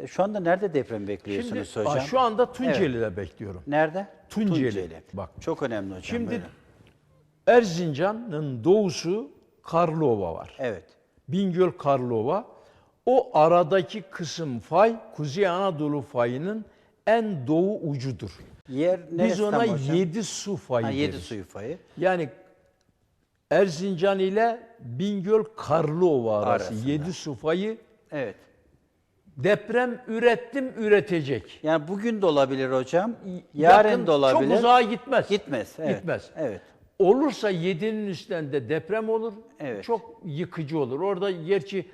E, Şu anda nerede deprem Şimdi bekliyorsunuz aa, hocam? şu anda Tunceli'de bekliyorum. Nerede? Tunceli. Bak. Çok önemli hocam. Şimdi böyle. Erzincan'ın doğusu Karlova var. Evet. Bingöl Karlova. O aradaki kısım fay Kuzey Anadolu fayının en doğu ucudur. Yer neresi Biz ona tam hocam? yedi su fayı ha, yedi deriz. suyu fayı. Yani Erzincan ile Bingöl Karlova arası Arasında. yedi su fayı Evet. Deprem ürettim üretecek. Yani bugün de olabilir hocam. Yarın Yakın, da olabilir. Çok uzağa gitmez. Gitmez. Evet. Gitmez. Evet. Olursa 7'nin üstünde deprem olur. Evet. Çok yıkıcı olur. Orada gerçi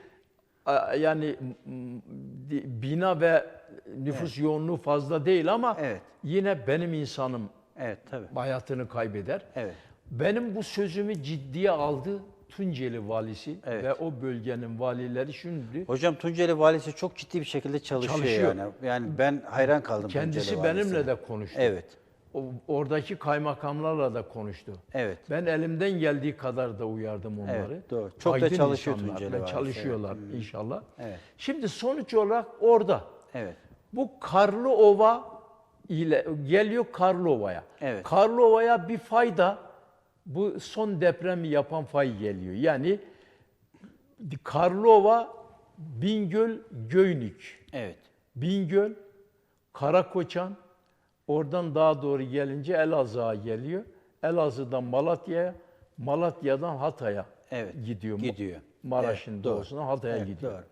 yani bina ve nüfus yoğunluğu fazla değil ama Evet. yine benim insanım Evet tabii. hayatını kaybeder. Evet. Benim bu sözümü ciddiye aldı Tunceli valisi Evet. ve o bölgenin valileri şimdi Hocam Tunceli valisi çok ciddi bir şekilde çalışıyor, Çalışıyor. yani. Yani ben hayran kaldım kendisi Tunceli benimle de konuştu. Evet. O, oradaki kaymakamlarla da konuştu. Evet. Ben elimden geldiği kadar da uyardım onları. Evet, doğru. Çok da çalışıyor insanlar Tunceli ve valisi, çalışıyorlar inşallah. Evet. Şimdi sonuç olarak orada Evet. bu Karlıova ile geliyor Karlova'ya. Evet. Karlova'ya bir fayda bu son depremi yapan fay geliyor. Yani Karlova, Bingöl, Göynük. Evet. Bingöl, Karakoçan, oradan daha doğru gelince Elazığ'a geliyor. Elazığ'dan Malatya'ya, Malatya'dan Hatay'a Evet, gidiyor. gidiyor. Maraş'ın Evet, doğusuna Hatay'a Evet, gidiyor. doğru.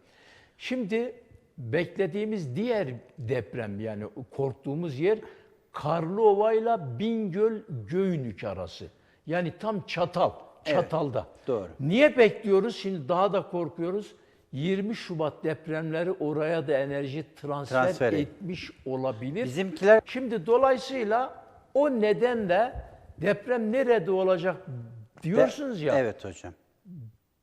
Şimdi beklediğimiz diğer deprem yani korktuğumuz yer Karlova ile Bingöl Göynük arası. Yani tam Çatal, Çatal'da. doğru. Niye bekliyoruz? Şimdi daha da korkuyoruz. 20 Şubat depremleri oraya da enerji transfer, Transfer et- etmiş olabilir. Bizimkiler Şimdi dolayısıyla o nedenle deprem nerede olacak diyorsunuz ya. Evet hocam.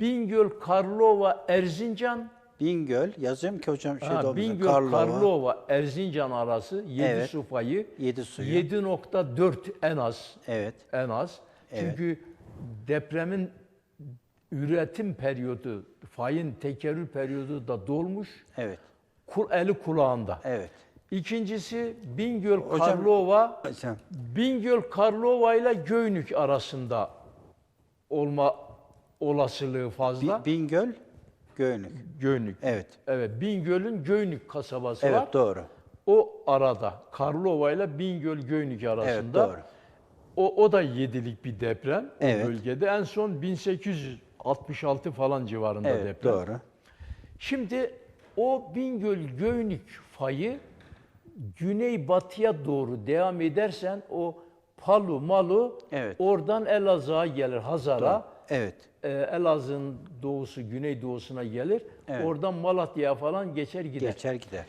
Bingöl, Karlova, Erzincan, Bingöl yazıyorum ki hocam şey Ha. Bingöl, Karlova, Erzincan arası 7 Evet. su fayı. Yedi suyu. 7.4 en az. Evet. En az. Çünkü depremin üretim periyodu, fayın tekerrür periyodu da dolmuş. Evet. Kul, eli kulağında. Evet. İkincisi Bingöl, Hocam- Karlova, Hocam. Bingöl, Karlova ile Göynük arasında olma olasılığı fazla. Bi- Bingöl, Göynük. Göynük. Evet. Evet, Bingöl'ün Göynük kasabası var. Evet doğru. O arada Karlova ile Bingöl Göynük arasında. Evet doğru. O, o da yedilik bir deprem Evet. bölgede. En son 1866 falan civarında Evet deprem. doğru. Şimdi o Bingöl Göynük fayı güneybatıya doğru devam edersen o Palu, Malu Evet. oradan Elazığ'a gelir Hazar'a. Evet. Ee, Elazığ'ın doğusu, güneydoğusuna gelir. Evet. Oradan Malatya'ya falan geçer gider. Geçer gider.